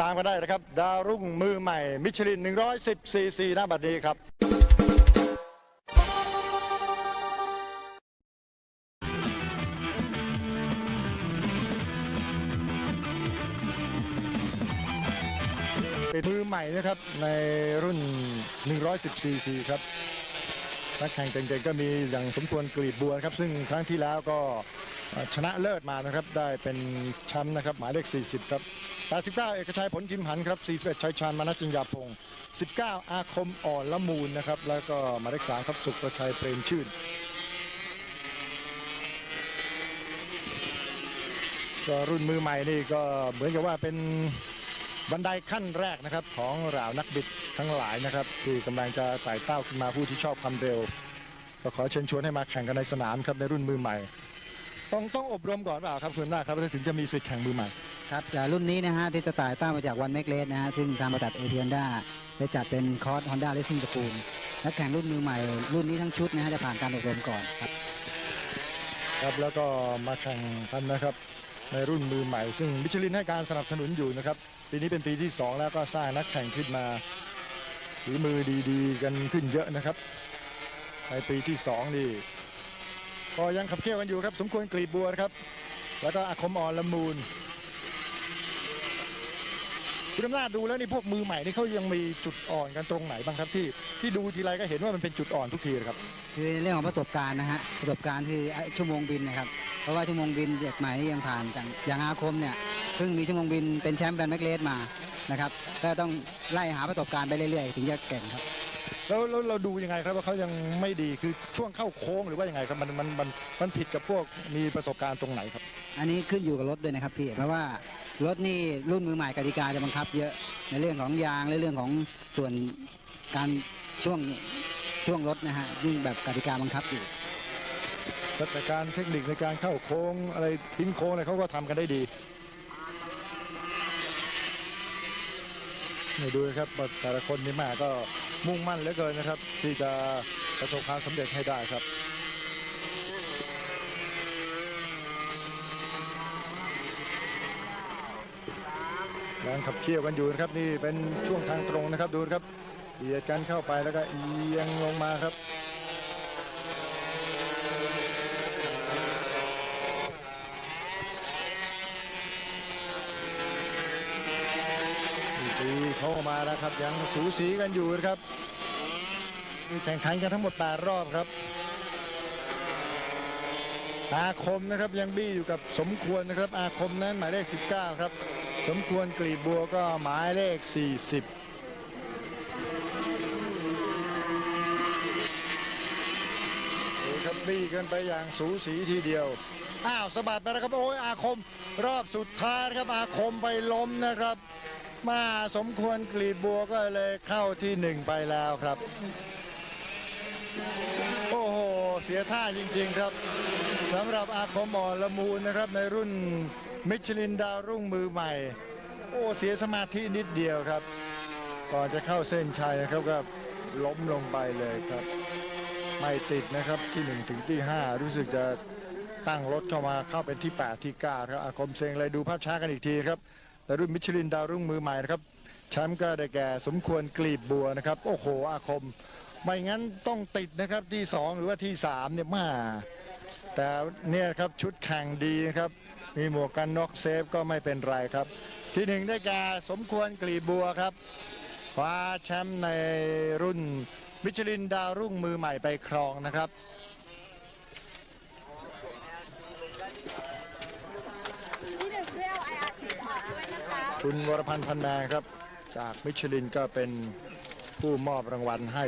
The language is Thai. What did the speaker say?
ตามกันได้นะครับ ดาวรุ่งมือใหม่ มิชลิน 110ซีซีหน้าบัดนี้ครับเป็นมือใหม่นะครับ ในรุ่น 110ซีซีครับนักแข่งเก่งๆก็มีอย่างสมควรกรีบบัวครับ ซึ่งครั้งที่แล้วก็ ชนะเลิศมานะครับได้เป็นแชมป์นะครับหมายเลข 40 ครับ 89 เอกชัยผลกิมหันครับ 41 ชัยชาญมานะจินยาพงศ์19 อาคมอ่อนละมูลนะครับ แล้วก็หมายเลข 3 ครับสุประชัยเปรมชื่นก็รุ่นมือใหม่นี่ก็เหมือนกับว่าเป็นบันไดขั้นแรกนะครับของเหล่านักบิดทั้งหลายนะครับ ที่กำลังจะไต่เต้าขึ้นมาผู้ที่ชอบความเร็ว ก็ขอเชิญชวนให้มาแข่งกันในสนามครับในรุ่นมือใหม่ ต้องต้องอบรมก่อนเปล่าครับคุณหน้าครับถึงจะมีสิทธิ์แข่งมือใหม่ ครับแต่รุ่นนี้นะฮะที่จะต่ายต้านมาจากวันเมกเลสนะฮะซึ่งทางบริษัทเอทีฮอนด้าได้จัดเป็นคอร์สฮอนด้าเลสซิ่งสกูลนักแข่งรุ่นมือใหม่ รุ่นนี้ทั้งชุดนะฮะจะผ่านการอบรมก่อนครับครับแล้วก็มาแข่งกันนะครับ ในรุ่นมือใหม่ ซึ่งมิชลินให้การสนับสนุนอยู่นะครับปีนี้เป็นปีที่ 2 แล้วก็สร้างนักแข่งขึ้นมาฝีมือดีๆ กันขึ้นเยอะนะครับ ในปีที่ 2 นี่ ก็ยังขับเคี่ยวกันอยู่ครับสมควรกลีบบัวนะครับ แล้วก็อาคมอ่อนละมูลคุณอำนาจดูแล้วนี่พวกมือใหม่นี่เขายังมีจุดอ่อนกันตรงไหนบ้างครับที่ที่ดูทีไรก็เห็นว่ามันเป็นจุดอ่อนทุกทีเลยครับคือเรื่องของประสบการณ์นะฮะประสบการณ์คือชั่วโมงบินนะครับเพราะว่าชั่วโมงบินเด็กใหม่นี่ยังผ่านอย่างอย่างอาคมเนี่ยเพิ่งมีชั่วโมงบินเป็นแชมป์แบนเมกเลสมานะครับก็ต้องไล่หาประสบการณ์ไปเรื่อยๆ ถึงจะเก่งครับ แล้วแล้วเราดูยังไงครับว่าเขายังไม่ดีคือช่วงเข้าโค้งหรือว่ายังไงครับมันมันมันมันผิดกับพวกมีประสบการณ์ตรงไหนครับ อันนี้ขึ้นอยู่กับรถด้วยนะครับพี่เพราะว่ารถนี่รุ่นมือใหม่กติกาจะบังคับ เยอะในเรื่องของยางและเรื่องของส่วนการช่วงช่วงรถนะฮะยิ่งแบบกติกาบังคับอยู่แต่การเทคนิคในการเข้าโค้งอะไรทิ้งโค้งอะไรเขาก็ทำกันได้ดี นี่ดูนะครับแต่ละคนนี่แม่ก็มุ่งมั่นเหลือเกินนะครับ ที่จะประสบความสำเร็จให้ได้ครับยังขับเคี่ยวกันอยู่นะครับนี่เป็นช่วงทางตรงนะครับดูนะครับเบียดกันเข้าไปแล้วก็เอียงลงมาครับ ตีเข้ามาแล้วครับยังสูสีกันอยู่นะครับมีแข่งขันกันทั้งหมด 8 รอบครับอาคมนะครับยังบี้อยู่กับสมควรนะครับ อาคมนั้นหมายเลข 19 ครับ สมควรกลีบบัวก็หมายเลข 40ครับบี้กันไปอย่างสูสีทีเดียว อ้าวสะบัดไปแล้วครับ โอ้ยอาคม รอบสุดท้ายครับอาคมไปล้มนะครับ มาสมควรกลีบบัวก็เลยเข้าที่หนึ่งไปแล้วครับ โอ้โห เสียท่าจริงๆครับสำหรับอาคมอ่อนละมูลนะครับในรุ่นมิชลินดาวรุ่งมือใหม่ โอ้เสียสมาธินิดเดียวครับ ก่อนจะเข้าเส้นชัยนะครับก็ล้มลงไปเลยครับ ไม่ติดนะครับที่1ถึงที่5รู้สึกจะตั้งรถเข้ามาเข้าเป็นที่ 8 ที่9ครับอาคมเซงเลยดูภาพช้ากันอีกทีครับ แต่รุ่นมิชลินดาวรุ่งมือใหม่นะครับแชมป์ก็ได้แก่สมควรกลีบบัวนะครับ โอ้โห อาคม ไม่งั้นต้องติดนะครับที่ 2 หรือว่าที่ 3 เนี่ยมาแต่เนี่ยครับชุดแข่งดีนะครับ มีหมวกกันน็อกเซฟก็ไม่เป็นไรครับ ที่หนึ่งได้แก่สมควรกลีบบัวครับคว้าแชมป์ในรุ่นมิชลินดาวรุ่งมือใหม่ไปครองนะครับ คุณวรพันธ์พันแมงครับ จากมิชลินก็เป็นผู้มอบรางวัลให้